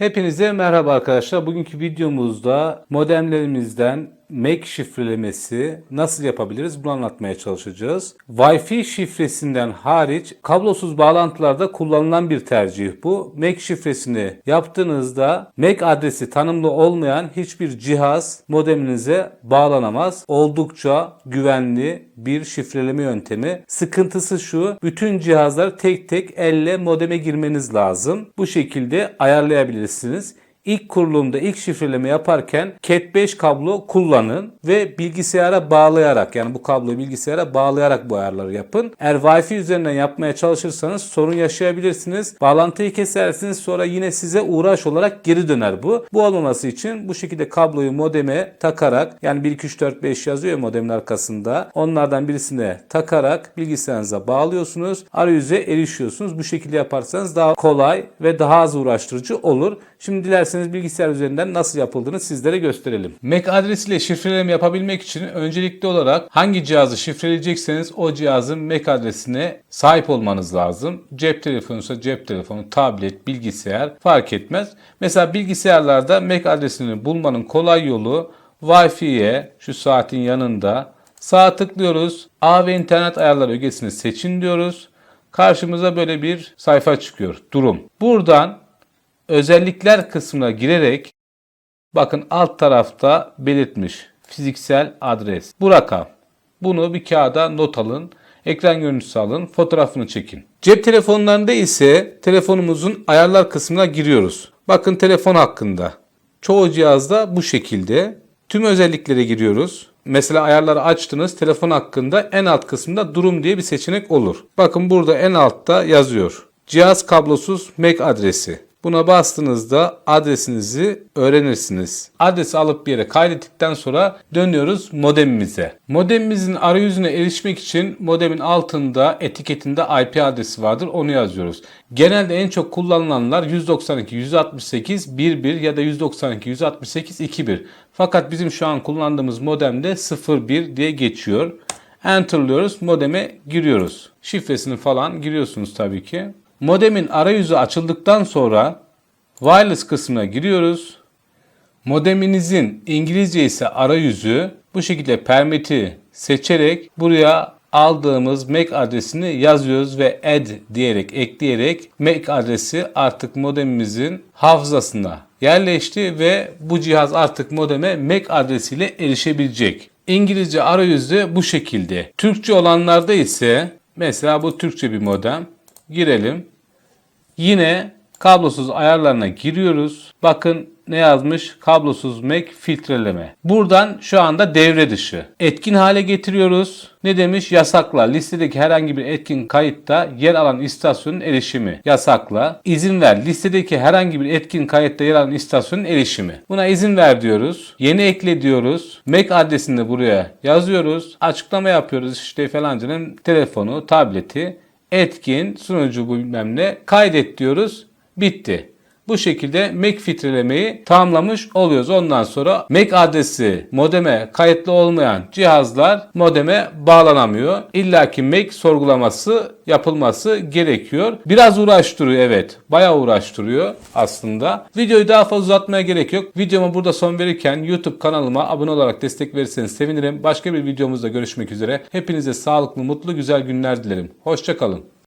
Hepinize merhaba arkadaşlar. Bugünkü videomuzda modemlerimizden MAC şifrelemesi nasıl yapabiliriz bunu anlatmaya çalışacağız. Wi-Fi şifresinden hariç kablosuz bağlantılarda kullanılan bir tercih bu. MAC şifresini yaptığınızda MAC adresi tanımlı olmayan hiçbir cihaz modeminize bağlanamaz. Oldukça güvenli bir şifreleme yöntemi. Sıkıntısı şu, bütün cihazları tek tek elle modeme girmeniz lazım. Bu şekilde ayarlayabilirsiniz. İlk kurulumda ilk şifreleme yaparken Cat5 kablo kullanın ve bilgisayara bağlayarak yani bu kabloyu bilgisayara bağlayarak bu ayarları yapın. Eğer Wi-Fi üzerinden yapmaya çalışırsanız sorun yaşayabilirsiniz. Bağlantıyı kesersiniz sonra yine size uğraş olarak geri döner bu. Bu olmaması için bu şekilde kabloyu modeme takarak yani 1 2 3 4 5 yazıyor ya modemin arkasında. Onlardan birisine takarak bilgisayarınıza bağlıyorsunuz. Arayüze erişiyorsunuz. Bu şekilde yaparsanız daha kolay ve daha az uğraştırıcı olur. Şimdi dilerseniz bilgisayar üzerinden nasıl yapıldığını sizlere gösterelim. MAC adresiyle şifreleme yapabilmek için öncelikli olarak hangi cihazı şifreleyecekseniz o cihazın MAC adresine sahip olmanız lazım. Cep telefonuysa cep telefonu, tablet, bilgisayar fark etmez. Mesela bilgisayarlarda MAC adresini bulmanın kolay yolu Wi-Fi'ye şu saatin yanında sağ tıklıyoruz. A ve internet ayarları ögesini seçin diyoruz. Karşımıza böyle bir sayfa çıkıyor. Durum. Buradan özellikler kısmına girerek bakın alt tarafta belirtmiş fiziksel adres. Bu rakam. Bunu bir kağıda not alın. Ekran görüntüsü alın. Fotoğrafını çekin. Cep telefonlarında ise telefonumuzun ayarlar kısmına giriyoruz. Bakın telefon hakkında. Çoğu cihazda bu şekilde. Tüm özelliklere giriyoruz. Mesela ayarları açtınız. Telefon hakkında en alt kısımda durum diye bir seçenek olur. Bakın burada en altta yazıyor. Cihaz kablosuz MAC adresi. Buna bastığınızda adresinizi öğrenirsiniz. Adresi alıp bir yere kaydettikten sonra dönüyoruz modemimize. Modemimizin arayüzüne erişmek için modemin altında etiketinde IP adresi vardır. Onu yazıyoruz. Genelde en çok kullanılanlar 192.168.11 ya da 192.168.2.1. Fakat bizim şu an kullandığımız modemde 01 diye geçiyor. Enter'lıyoruz. Modeme giriyoruz. Şifresini falan giriyorsunuz tabii ki. Modemin arayüzü açıldıktan sonra wireless kısmına giriyoruz. Modeminizin İngilizce ise arayüzü bu şekilde permiti seçerek buraya aldığımız MAC adresini yazıyoruz ve add diyerek ekleyerek MAC adresi artık modemimizin hafızasına yerleşti ve bu cihaz artık modeme MAC adresiyle erişebilecek. İngilizce arayüzü bu şekilde. Türkçe olanlarda ise mesela bu Türkçe bir modem. Girelim. Yine kablosuz ayarlarına giriyoruz. Bakın ne yazmış? Kablosuz Mac filtreleme. Buradan şu anda devre dışı. Etkin hale getiriyoruz. Ne demiş? Yasakla. Listedeki herhangi bir etkin kayıtta yer alan istasyonun erişimi. Yasakla. İzin ver. Listedeki herhangi bir etkin kayıtta yer alan istasyonun erişimi. Buna izin ver diyoruz. Yeni ekle diyoruz. MAC adresini de buraya yazıyoruz. Açıklama yapıyoruz. İşte falancanın telefonu, tableti etkin, sunucu bilmem ne kaydet diyoruz. Bitti. Bu şekilde MAC filtrelemeyi tamamlamış oluyoruz. Ondan sonra MAC adresi modeme kayıtlı olmayan cihazlar modeme bağlanamıyor. İlla ki MAC sorgulaması yapılması gerekiyor. Biraz uğraştırıyor evet. Bayağı uğraştırıyor aslında. Videoyu daha fazla uzatmaya gerek yok. Videoma burada son verirken YouTube kanalıma abone olarak destek verirseniz sevinirim. Başka bir videomuzda görüşmek üzere. Hepinize sağlıklı, mutlu, güzel günler dilerim. Hoşçakalın.